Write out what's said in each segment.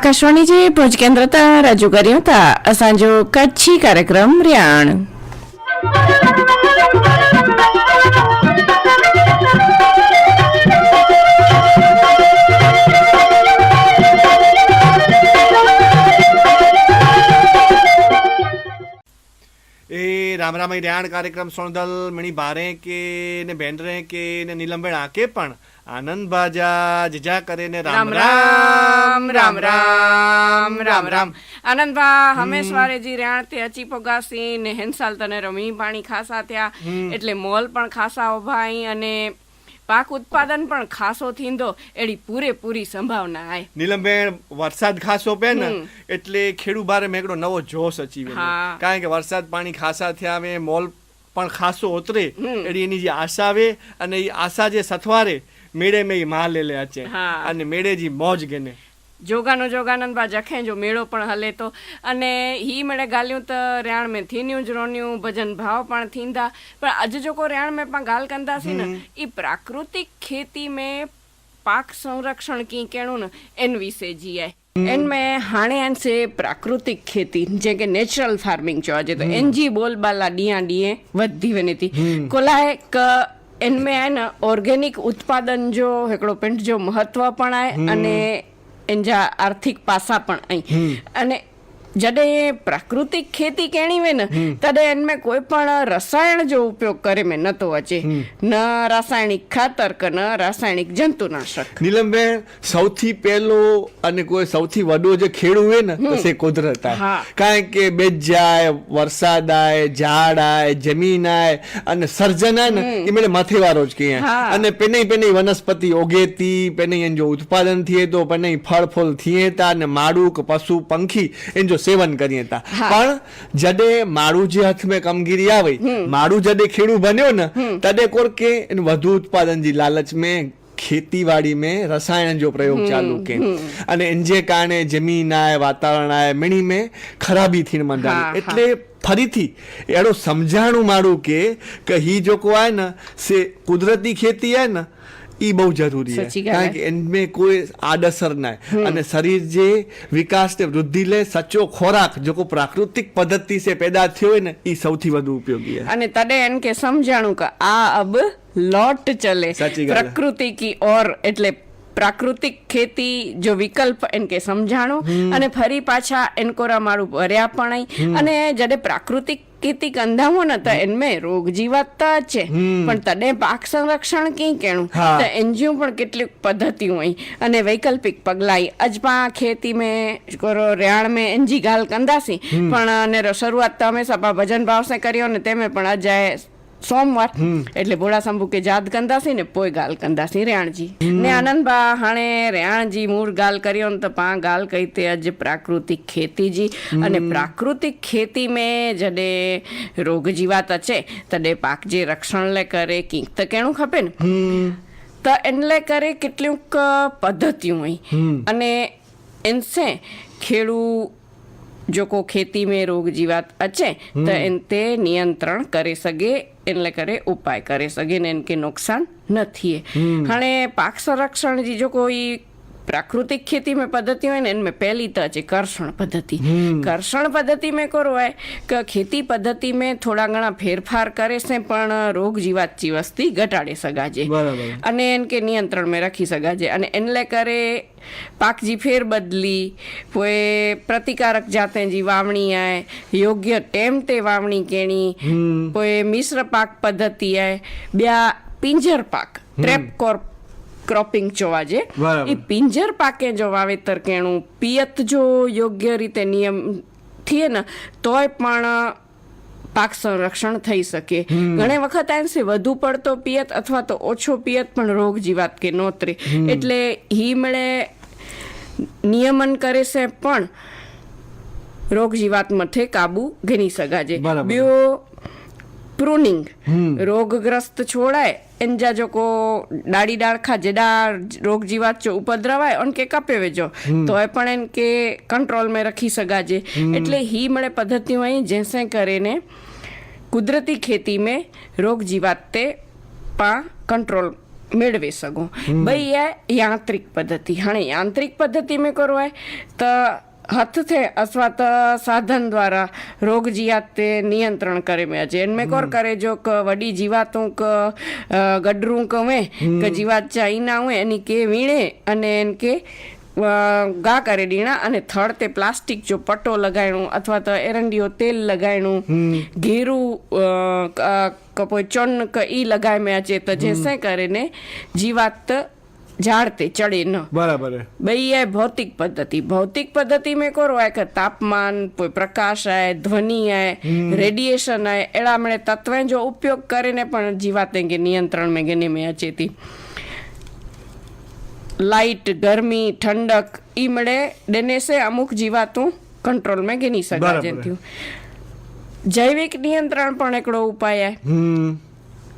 આકાશવાણી જે ભુજ કેન્દ્ર રજૂ કર્યો હતા અસાંજો કચ્છી કાર્યક્રમ રિયાણ. रियाण એ રામ રામ રેહાણ કાર્યક્રમ સોણદલ મણી ભારે કે ને બેન્ડરે કે ને નીલમબેન આકે પણ આનંદ બાજા જીજા કરે ને રામ રામ રામ રામ રામ રામ આનંદભા હંમેશ વારે જી રેણ તે અચી પોગાસી ને હેનસાલ તને રમી પાણી ખાસા થયા એટલે મોલ પણ ખાસા ઉભાઈ અને પાક ઉત્પાદન પણ ખાસો થીંદો એડી પૂરેપૂરી સંભાવના આય નીલમબેન વરસાદ ખાસો પે ને એટલે ખેડૂ બારે મેકડો નવો જોશ અચી વેલો. હા. કારણ કે વરસાદ પાણી ખાસા થયા આવે મોલ પણ ખાસો ઉતરે એડી એની જે આશા આવે અને એ આશા જે સથવારે મેળે મેં માલ લે લે અચે. અને મેળે જી મોજ ગેને જોગાનો જોગાનંદ બા જખેંજો મેળો પણ હલે તો અને હી મળે ગાલ્યું त रियाण में थीनियूं जुड़ोनियूं भजन भाव पाण थींदा पर अॼु जेको रियाण में पाण ॻाल्हि कंदासीं न ई प्राकृतिक खेती में पाक संरक्षण कीअं कहिड़ो न इन विषय जी आहे इन में हाणे आहिनि से प्राकृतिक खेती जंहिंखे नेचुरल फार्मिंग चवाइजे थो इन जी बोलबाला ॾींहं ॾींहुं वधंदी वञे थी कोलाए क इन में आहे न ऑर्गेनिक उत्पादन जो हिकिड़ो पिंड जो महत्व पण आहे अने એના આર્થિક પાસા પણ અહીં. અને जॾहिं प्राकृतिक खेती कहिड़ी हुई न तॾहिं इन में કોઈ પણ રસાયણ જો ઉપયોગ કરે में નતો અચે ન રાસાયણિક ખાતર કે ન રાસાયણિક જંતુનાશક નીલમબેન સૌથી પહેલો અને કોઈ સૌથી વડો જે ખેડૂ હોય ને તો છે કુદરત આય. હા. કારણ કે બેજ જાય વરસાદ આય ઝાડ આય જમીન આય અને સર્જન આય ને એ મેળે માથેવારો જ કહીએ હા. અને પેને પેને વનસ્પતિ ઓગેતી પેને એન જો ઉત્પાદન થયે તો પેને ફળ ફૂલ થયે તા ને માડું કે પશુ પંખી એન જો સેવન કરીએ હતા પણ જડે મારું જે હાથ મેં કમગીરી આવી મારું જડે ખેડૂત બન્યો ને તડે કોર કે વધુ ઉત્પાદન જી લાલચ મેં ખેતીવાડી મેં રસાયણ જો પ્રયોગ ચાલू કે. અને જે કારણે જમીન આય વાતાવરણ આય મણી મેં ખરાબી થી મંદાણી એટલે ફરીથી એડો સમજાણું મારું કે કે હી જો કો આય ને સે કુદરતી ખેતી આય ને ઈ બહુ જરૂરી સાચી છે વાત કારણ કે એનમે કોઈ આડઅસર ના અને શરીર જે વિકાસ ને વૃદ્ધિ લે સચ્ચો ખોરાક જો કોઈ પ્રાકૃતિક પદ્ધતિ से પેદા થયો હોય ને ઈ સૌથી વધુ ઉપયોગી છે અને તડે એન કે સમજાણું કે આ અબ લોટ ચલે સાચી ਗੱਲ है। પ્રકૃતિ કી ઓર એટલે પ્રાકૃતિક ખેતી જો વિકલ્પ એન કે સમજાણું અને ફરી પાછા એન કોરા મારું ભર્યા પણ અહીં અને જડે પ્રાકૃતિક ખેતી કંધામો ને તો એનમે રોગ જીવાતતા જ છે. પણ તને પાક સંરક્ષણ કી કેણું. તો એનજીઓ પણ કેટલીક પદ્ધતિ હોય. અને વૈકલ્પિક પગલાઈ અજમા ખેતી में કરો રેણ में એનજી ગાલ કંદાસી. પણ અને શરૂઆત તો હંમેશા ભજન ભાવ સે કર્યો ને તેમે પણ અજાય સોમવાર. એટલે ભોળા શંભુ કે જાદ કંદાસી ને પોઈ ગાલ કંદાસી રેણજી ને આનંદબા હાણે રેણજી મૂળ ગાલ કર્યો ને તો પા ગાલ કહીતે અજ પ્રાકૃતિક ખેતીજી. અને પ્રાકૃતિક ખેતી મેં જડે રોગ જીવાત અચે તડે પાકજી રક્ષણ લે કરે કિંક તો કેણું ખપે ને? તો એટલે કરે કેટલીક પદ્ધતિઓ હોય અને એનસે ખેડૂત જો કો ખેતી મેં રોગ જીવાત અચે તો તે નિયંત્રણ કરી શકે એટલે કરે ઉપાય કરે સગીને કે નુકસાન નથી હાણે પાક સંરક્ષણ જે જો કોઈ प्राकृतिक खेती में पद्धतियूं आहिनि इन में पहली त अचे कर्षण पद्धति कर्षण पद्धति में कहिड़ो आहे की खेती पद्धति में थोरा घणा फेरफार करे से पण रोग जीवात जी वस्ती घटाड़े सघाजे अने इनखे नियंत्रण में रखी सघाजे अने इन लाइ करे पाक जी फेर बदली पोइ प्रतिकारक जाते जी वावणी आहे योग्य टेम ते वावणी कहिड़ी पोइ मिश्र पाक पद्धति आहे ॿिया पिंजर पाक ट्रेप कोर ક્રોપિંગ જોવા જે એ પિંજર પાકે જો વાવેતર કેણું પિયત જો યોગ્ય રીતે નિયમ થઈએ ને તોય પણ પાક સંરક્ષણ થઈ શકે. ઘણી વખત એમ છે વધુ પડતો પિયત અથવા તો ઓછો પિયત પણ રોગ જીવાત કે નોતરે. એટલે હી મળે નિયમન કરે છે પણ રોગ જીવાત મથે કાબુ ઘણી સગાજે બરાબર. ॿियो પ્રુનિંગ રોગગ્રસ્ત છોડાય એને જા જોકો ડાળી ડાળખા જેડા રોગ જીવાત ઉપદ્રવાય અને કે કપે વેજો. તો એ પણ એને કે કંટ્રોલ મેં રખી સગાજે. એટલે હી મળે પદ્ધતિ હોય જેસે કરીને કુદરતી ખેતી મેં રોગ જીવાત તે પા કંટ્રોલ મેળવી શકું. ભાઈ એ યાંત્રિક પદ્ધતિ. હાણે યાંત્રિક પદ્ધતિ મેં કરવાય તો હાથથી અથવા તો સાધન દ્વારા રોગ જીયાત તે નિયંત્રણ કરમ્યા છે એનમે કોર કરે જો કે વડી જીવાતું કે ગડરું કમે કે જીવાત ચાઈના હું એની કે વીણે અને એને કે ગા કરે ડીણા અને થડ તે પ્લાસ્ટિક જો પટ્ટો લગાયણું અથવા તો એરંડીઓ તેલ લગાયણું ઘેરું કપોચન ઈ લગાવ્યા છે તો જે સે કરીને જીવાત झाड़ते चढ़े न બરાબર હે. भाई है भौतिक पद्धति भौतिक पद्धति में करो है कि तापमान कोई प्रकाश है ध्वनि है रेडिएशन है एड़ा मणे तत्वें जो उपयोग કરીને પણ જીવાતે કે નિયંત્રણ में ગને में अचे थी लाइट गर्मी ठंडक ई मड़े देने से अमुक जीवातूं कंट्रोल में गिनी सघाजनि बराबरि। थियूं जैविक नियंत्रण पण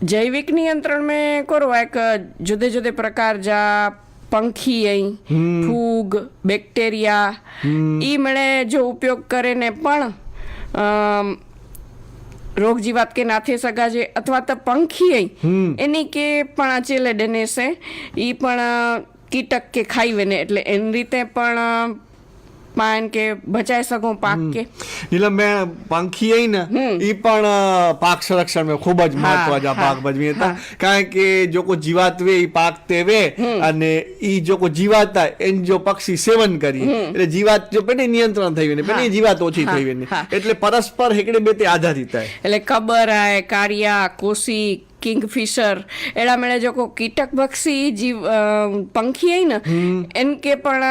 हिकिड़ो उपाय आहे હમ जैविक नियंत्रण में करो आहे कि जुदे जुदे प्रकार जा पंखी ऐं फूग બેક્ટેરિયા ઈ મળે જો ઉપયોગ કરે ને પણ અમ, રોગ જીવાત કે નાથે સગાજે અથવા તો પંખી ऐं એની કે પણ અચેલે ડને છે ઈ પણ કીટક કે ખાઈ વેને એટલે એની રીતે પણ પાન કે બચાઈ શકો પાક કે? નીલમબેન પંખી આઈ ને એ પણ પાક સંરક્ષણ में ખૂબ જ મહત્વ જા પાક ભજવી હતા. કારણ કે જો કોઈ જીવાત વે એ પાક તે વે અને ઈ જો કોઈ જીવાતા એન જો પક્ષી સેવન કરી એટલે જીવાત જો પેને નિયંત્રણ થઈ ને પેને જીવાત ઓછી થઈ ને એટલે પરસ્પર હેકડે બે તે આધારિત થાય. એટલે કબર આય કારિયા કોસી કિંગફિશર એડા મેળે જો કોઈ કીટક પક્ષી જીવ પંખી આઈ ને એન કે પણ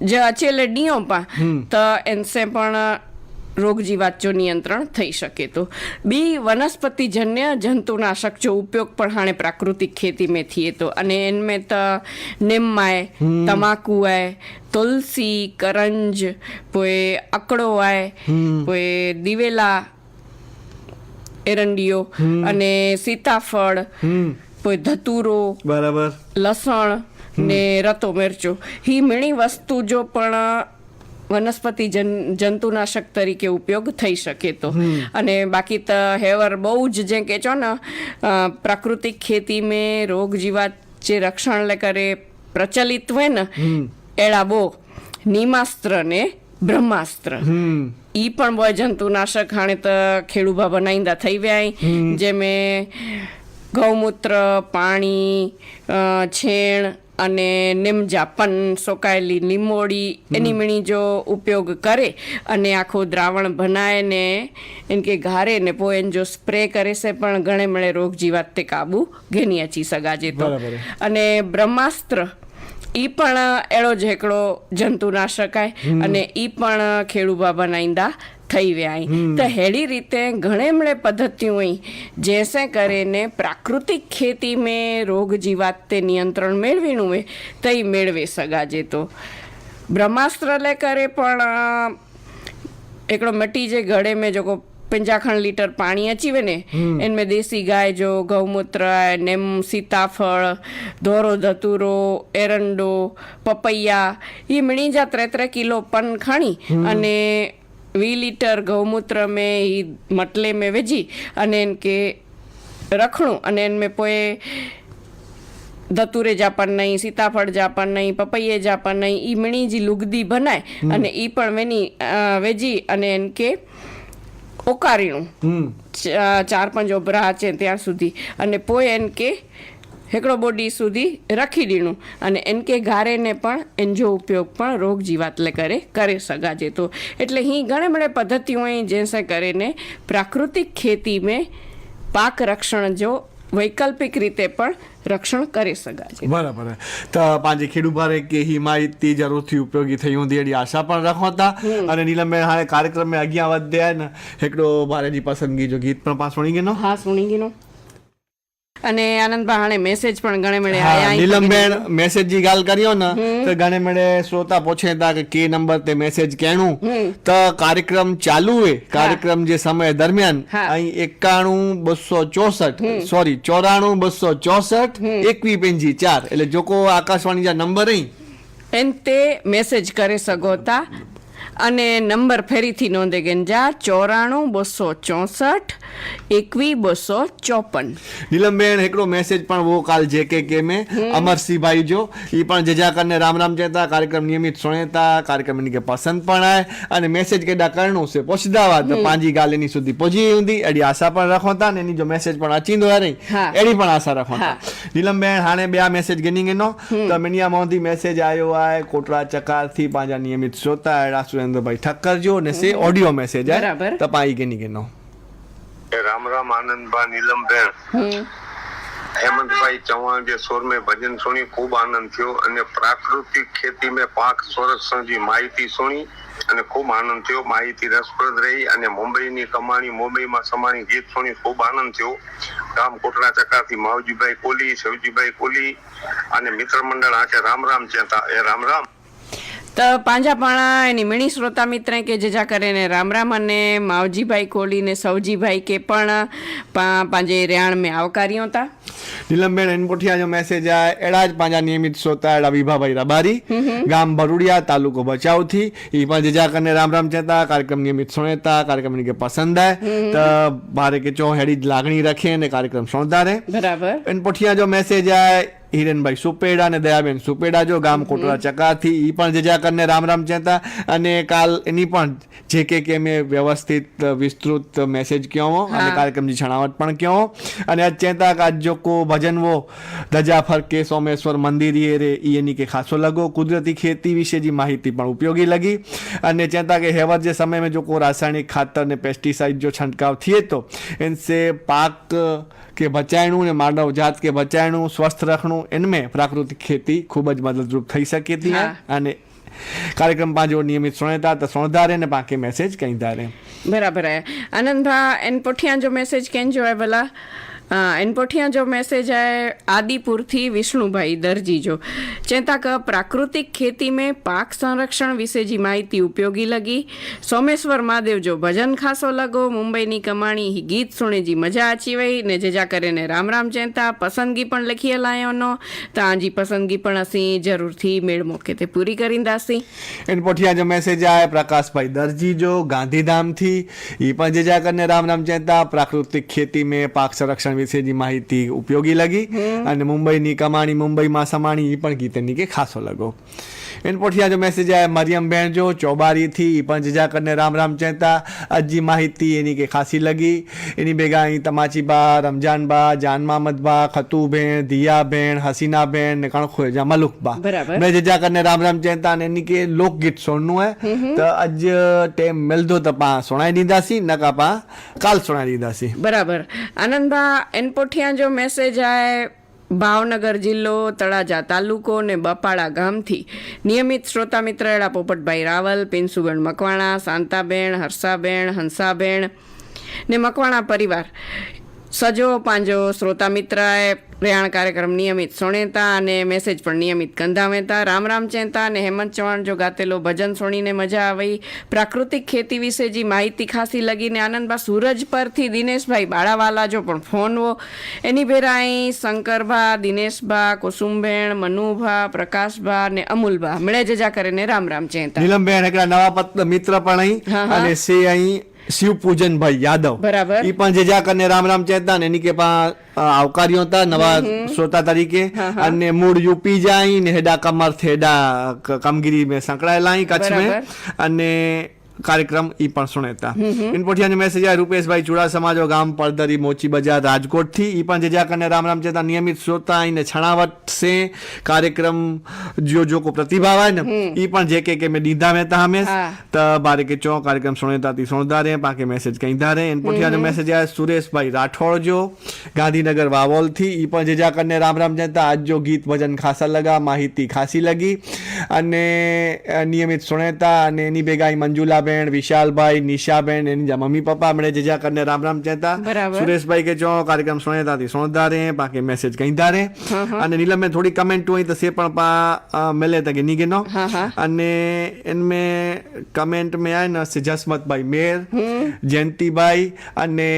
જે અચેલે ડીઓ પા તો એનસે પણ રોગ જીવાતજો નિયંત્રણ થઈ શકે તો. બી વનસ્પતિજન્ય જંતુનાશક જો ઉપયોગ પણ હાણે પ્રાકૃતિક ખેતી મેં થઈએ તો. અને એનમેં તો નિમ્માય તમાકુ આય તુલસી કરંજ પોએ અકડો આય પોએ દિવેલા એરંડીઓ અને સીતાફળ પોઈ ધતુરો બરાબર. લસણ ને રતો મિરચું. હિમણી વસ્તુ જો પણ વનસ્પતિ જંતુનાશક તરીકે ઉપયોગ થઈ શકે તો. અને બાકી તો હેવર બહુ જ જે કે છો ને પ્રાકૃતિક ખેતી મેં રોગ જીવાત જે રક્ષણ લે કરે પ્રચલિત હોય ને એળા બહુ નિમાસ્ત્ર ને બ્રહ્માસ્ત્ર. ઈ પણ બોય જંતુનાશક હાણે તો ખેડૂબા બનાઈંદા થઈ ગયા જે મેં ગૌમૂત્ર પાણી છેણ અને નિમજાપન સોકાયેલી લીમોડી એની મીણીજો ઉપયોગ કરે અને આખો દ્રાવણ બનાવે ને કે ઘારે ને પો એને જો સ્પ્રે કરે છે પણ ઘણે મળે રોગ જીવાત તે કાબુ ઘેની અચી સગાજે તો. અને બ્રહ્માસ્ત્ર ઈ પણ એળો જ એકડો જંતુ નાશક અને ઈ પણ ખેડૂ બાબાના ઈંડા થઈ વ્યાય. તો હેડી રીતે ઘણેમણે પદ્ધતિઓ જેસે કરીને પ્રાકૃતિક ખેતી મેં રોગ જીવાત તે નિયંત્રણ મેળવીનું હોય તો એ મેળવી સગાજે તો. બ્રહ્માસ્ત્ર લે કરે પણ એકડો મટી જે ઘડે મેં જો પંજાખંડ લીટર પાણી અચીવે ને એને મેં દેશી ગાય જો ગૌમૂત્ર નેમ સીતાફળ ધોરો ધતુરો એરંડો પપૈયા એ મણી જા ત્રે ત્રે કિલો પન ખાણી અને વી લીટર ગૌમૂત્ર મેં એ મટલે મેં વેજી અને એને કે રખણું અને એને મેં પોએ ધતુરે જાપણ નહીં સીતાફળ જાપણ નહીં પપૈયે જાપણ નહીં એ મણીજી લુગદી બનાય અને એ પણ વેની વેજી અને એન કે ઓકારીણું. ચાર પાંચ ઓભરા છે ત્યાં સુધી. અને પોય એન કે હેકડો બોડી સુધી રાખી દેણું. અને એનકે ગારેને પણ એનજો ઉપયોગ પણ રોગ જીવાતલે કરે કરે સગાજે તો. એટલે અહીં ઘણે બડે પદ્ધતિઓ જેસે કરીને પ્રાકૃતિક ખેતી મેં પાક રક્ષણ જો વૈકલ્પિક રીતે પણ રક્ષણ કરી શકાય બરાબર તો પાંજે ખેડૂત ભારે કે હી માહિતી જરૂરથી ઉપયોગી થઈ હું એની આશા પણ રાખો હતા અને નીલમબેન હારે કાર્યક્રમે અગિયાર વધ્યા ને એકડો ભારેની પસંદગી જો ગીત પણ પાસ સુણી ગયો હા સુણી ગયો અને આનંદ ભાણે મેસેજ પણ ઘણે મળે. નીલમબેન મેસેજ જી ગાલ કર્યો ને તો ઘણે મળે શ્રોતા પૂછે તા કે કે નંબર તે મેસેજ કેણું. તો કાર્યક્રમ ચાલુ હે. કાર્યક્રમ જે સમય દરમિયાન અહીં એકાણું બસો ચોસઠ સોરી ચોરાણું બસો ચોસઠ એકવી પેંજી ચાર. એટલે જોકો આકાશવાણી જે નંબર અહીં. એન તે મેસેજ કરી શકો હતા અને નંબર ફેરીથી નોંધે ગંજા ચોરાણું બસો ચોસઠ એકવી બસો ચોપન. નીલમબેન એકડો મેસેજ પણ વો કાલ જે કે કે મેં. અમરસિંહભાઈ જો એ પણ જજા કરીને રામ રામ કહેતા કાર્યક્રમ નિયમિત સુણેતા કાર્યક્રમ એની કે પસંદ પણ આય. અને મેસેજ કેડા કરણું છે પોછદાવા તો પાંજી ગાલેની સુધી પહોંચી ઊંધી. એડી આશા પણ રાખો તા ને એની જો મેસેજ પણ અચીંદો રહી એડી પણ આશા રાખો તા નીલમબેન હાણે બે આ મેસેજ ગની ગનો તો મેનિયા મોંધી મેસેજ આવ્યો આય કોટરા ચકારથી પાંજા નિયમિત શ્રોતા એડા આનંદભાઈ ઠક્કરજો અને સે ઓડિયો મેસેજ બરાબર. તપાઈ કે નહીં કે નો. રામ રામ આનંદભાઈ નીલમબેન હેમંતભાઈ ચૌહાણ જે સ્વર મેં ભજન સુણી ખૂબ આનંદ થયો અને પ્રાકૃતિક ખેતી મેં પાક સંરક્ષણ જે માહિતી સુણી અને ખૂબ આનંદ થયો. માહિતી રસપ્રદ રહી અને મુંબઈની કમાણી મુંબઈમાં સમાણી ગીત સુણી ખૂબ આનંદ થયો. ગામ કોટડા ચકાથી માવજીભાઈ કોલી શિવજીભાઈ કોલી અને મિત્ર મંડળ આખે રામ રામ ચેતા એ રામ રામ. તો પાંજાપાણા એની મિણી શ્રોતા મિત્રને કે જેજા કરીને રામ રામ અને માવજીભાઈ કોહલીને સવજીભાઈ કે પણ પાંજે રેણ મેં આવકાર્યો હતા. નીલમબેન એનપોઠિયા જો મેસેજ આ એડા જ પાંજા નિયમિત શ્રોતા એડા વિભાભાઈ રબારી ગામ ભરૂડિયા તાલુકો ભચાઉથી એ પણ જેજા કરીને રામ રામ ચેતા કાર્યક્રમ નિયમિત સુણેતા કાર્યક્રમની કે પસંદ આય. તો ભારે કે ચો હેડી લાગણી રખે અને કાર્યક્રમ શોધારે. બરાબર. એનપોઠિયા જો મેસેજ આ હિરેનભાઈ સુપેડા અને દયાબેન સુપેડા જો ગામ કોટડા ચકાથી. એ પણ જજા જજાકરને રામ રામ ચેતા અને કાલ એની પણ જે કે કે મેં વ્યવસ્થિત વિસ્તૃત મેસેજ કહો અને કાર્યક્રમની છણાવટ પણ ક્યો અને આજ ચેતા આજ જો કો ભજનવો ધજા ફરકે સોમેશ્વર મંદિર એ રે એની કે ખાસો લગો. કુદરતી ખેતી વિશે જે માહિતી પણ ઉપયોગી લગી. અને ચેતા કે હેવર જે સમયમાં જો કો રાસાયણિક ખાતર ને પેસ્ટિસાઇડ જો છંટકાવ થયે તો એનસે પાક કે બચાયણું ને માનવ જાત કે બચાયણું સ્વસ્થ રખણું इनमें प्राकृतिक खेती ખૂબ જ મદદરૂપ થઈ શકે તી હા. અને કાર્યક્રમ પાંજો નિયમિત સુણેતા તો સુણધારે ને બાકી મેસેજ કઈ ધારે બરાબર है आनंद भा इन पुठियां जो मैसेज केन जो है भला એનપોઠિયા જો मैसेज है आदिपुर થી વિષ્ણુભાઈ દરજી જો. ચેતક, પ્રાકૃતિક खेती में पाक संरक्षण વિશે જી માહિતી ઉપયોગી લગી. સોમેશ્વર મહાદેવ જો ભજન ખાસો લગો, મુંબઈની કમાણી ગીત સુણે જી મજા આચી વઈ ને જજા કરીને રામ રામ ચેતા પસંદગી પણ લખી લાયોનો તાજી પસંદગી પણ અસી જરૂરથી મેળ મોકે તે પૂરી કરીંદાસી એનપોઠિયા જો મેસેજ આય, પ્રકાશભાઈ દરજી જો ગાંધીધામથી. એ પણ જજા કરીને રામ રામ ચેતા પ્રાકૃતિક ખેતી મેં પાક સંરક્ષણ વિશેની માહિતી ઉપયોગી લાગી અને મુંબઈની કમાણી મુંબઈમાં સમાણી એ પણ ગીતની કે ખાસો લગો. એન પોઠિયા જો મેસેજ આય મરિયમ બહેન જો ચોબારીથી પણ જજાકરને રામ રામ ચેતા અજી માહિતી એની કે ખાસી લગી. એની ભેગા અહીં તમાચી બા રમજાન બા જાન મામદ બા ખતુ બેન દિયા બેન હસીના બેન ને કણખોય જા મલુક બા. બરાબર. મેં જજાકરને રામ રામ ચેતા ને એની કે લોકગીત સોણનું હે. તો અજ ટેમ મિલદો તો પા સુણાઈ દીધાસી નકા પા કાલ સુણાઈ દીધાસી બરાબર. આનંદભા એન પોઠિયા જો મેસેજ આય ભાવનગર જિલ્લો, તળાજા તાલુકો ને બપાડા ગામથી નિયમિત શ્રોતા મિત્ર એડા પોપટભાઈ રાવલ, પિન્સુબેન મકવાણા, શાંતાબેન, હર્ષાબેન, હંસાબેન ને મકવાણા પરિવાર સજો પાંજો શ્રોતા મિત્રએ રહેણ કાર્યક્રમ નિયમિત સુણેતા અને મેસેજ પણ નિયમિત કંધાવેતા રામ રામ ચેતા અને હેમંત ચૌહાણ જો ગાતેલો ભજન સુણીને મજા આવી. પ્રાકૃતિક ખેતી વિશે જે માહિતી ખાસી લગીને આનંદબા સૂરજ પરથી દિનેશભાઈ બાળાવાલા જો પણ ફોનવો એની ભેરા અહીં શંકરભા દિનેશભા કુસુમબેન મનુભા પ્રકાશભા ને અમુલભા. મળે જજા કરીને રામ રામ ચેતા નીલમબેન એકલા નવા મિત્ર પણ અહીં. અને સે અહીં. શિવ પૂજનભાઈ યાદવ. બરાબર. ઈ પણ જે જા કરીને રામ રામ ચેતા ને એની કે પા આવકાર્યો હતા નવા શ્રોતા તરીકે. અને મૂળ યુપી જાય ને હેડા કમર થેડા કામગીરી મેં સંકળાયેલા અહીં કચ્છ મેં અને કાર્યક્રમ એ પણ સુણેતા. ઇનપોઠિયાને મેસેજ આવ્યા રૂપેશભાઈ ચુડાસમા જો ગામ પડદરી મોચી બજાર રાજકોટથી. એ પણ જેજા કરીને રામ રામ ચેતા નિયમિત શ્રોતા એને છણાવટ સે કાર્યક્રમ જો જો કો પ્રતિભાવ આવે ને એ પણ જે કે મેં દીધા મહેતા હમે તો બારે કે ચો કાર્યક્રમ સુનેતા તી સુણતા રે પાકે મેસેજ કઈ ધા રે ઇનપોઠિયાને મેસેજ આવ્યા સુરેશભાઈ રાઠોડ જો ગાંધીનગર વાવોલથી એ પણ જજા કરીને રામ રામ ચેતા આજ જો ગીત ભજન ખાસા લગા માહિતી ખાસી લગી. અને નિયમિત સુણેતા અને એની ભેગા મંજુલા હિનાબેન વિશાલભાઈ નિશાબેન એની મમ્મી પપ્પા હમણે જે જ્યાં કરીને રામ રામ કહેતા. સુરેશભાઈ કે જો કાર્યક્રમ સુણેતા થી સુણતા રે બાકી મેસેજ કહીતા રે અને નીલમ મેં થોડી કમેન્ટ હોય તો સે પણ પા મેલે તકે ની. ગેનો અને એનમે કમેન્ટ મે આય ને જસમતભાઈ મેર જયંતિભાઈ અને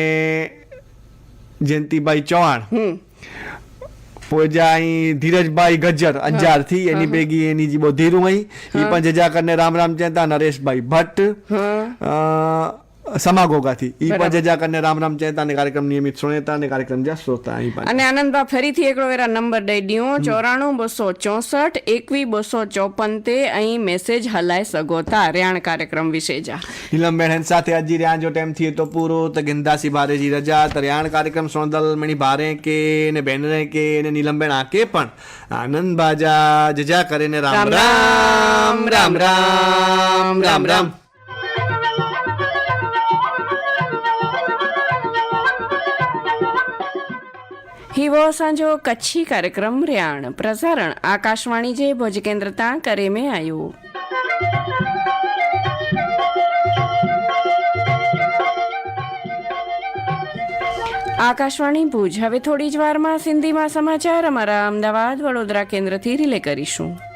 જયંતિભાઈ ચૌહાણ. પોજા અહીં ધીરજભાઈ ગજ્જર અંજારથી એની ભેગી એની જી બોધીરું અહીં એ પણ જજા કરીને રામ રામ ચેતા નરેશભાઈ ભટ્ટ. અ, સમાગોગા ઈ પણ. જજા કરને રામ રામ ચેતા ને કાર્યક્રમ નિયમિત સુણેતા ને કાર્યક્રમ જ્યાં શ્રોતા અહીં પણ. અને આનંદબા ફરીથી એકડો એરા નંબર દઈ દઉં ચોરાણું બસો ચોસઠ એકવી બસો ચોપન તે અહીં મેસેજ હલાય સગોતા રેણ કાર્યક્રમ વિશે જા. નીલમબેન હેન સાથે હજી રહ્યા જો ટાઈમ થયો તો પૂરો. તો ગિંદાસી ભારે જી રજા રેણ કાર્યક્રમ સોંદલ મણી ભારે કે ને બેનરે કે ને નીલમબેન આકે પણ. આનંદ બાજા જજા કરીને રામ રામ રામ રામ રામ રામ. હિવો સાંજો કચ્છી કાર્યક્રમ રિયાણ. પ્રસારણ, આકાશવાણી જે ભોજ કેન્દ્ર તાં કરે મેં આવ્યું આકાશવાણી ભુજ, હવે થોડી જ વારમાં સિંધીમાં સમાચાર. અમારા અમદાવાદ વડોદરા કેન્દ્રથી રિલે કરીશું.